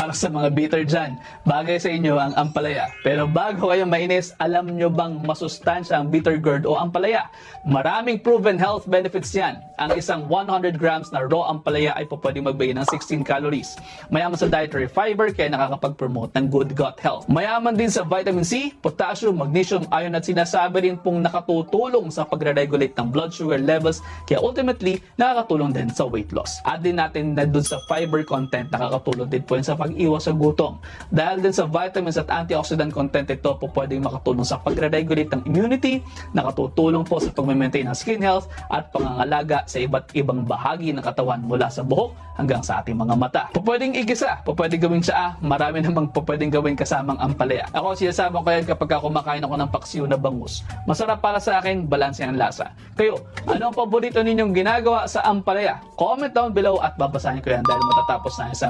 para sa mga bitter dyan. Bagay sa inyo ang ampalaya. Pero bago kayo mainis, alam nyo bang masustansya ang bitter gourd o ampalaya? Maraming proven health benefits yan. Ang isang 100 grams na raw ampalaya ay po pwedeng magbigay ng 16 calories. Mayaman sa dietary fiber kaya nakakapag-promote ng good gut health. Mayaman din sa vitamin C, potassium, magnesium, iron at sinasabi rin pong nakatutulong sa pagre-regulate ng blood sugar levels kaya ultimately nakakatulong din sa weight loss. Add din natin na dun sa fiber content nakakatulong din po yun sa pag-iwas sa gutom. Dahil din sa vitamins at antioxidant content ito po pwedeng makatulong sa pagre-regulate ng immunity, nakatutulong po sa pag-maintain ng skin health at pangangalaga sa iba't ibang bahagi ng katawan mula sa buhok hanggang sa ating mga mata. Pwedeng igisa, pwedeng gawing tsaa, marami namang pwedeng gawin kasamang ampalaya. Ako sinasama ko yan kapag kumakain ako ng paksiw na bangus. Masarap para sa akin, balanse ang lasa. Kayo, ano ang paborito ninyong ginagawa sa ampalaya? Comment down below at babasahin ko yan dahil matatapos na isang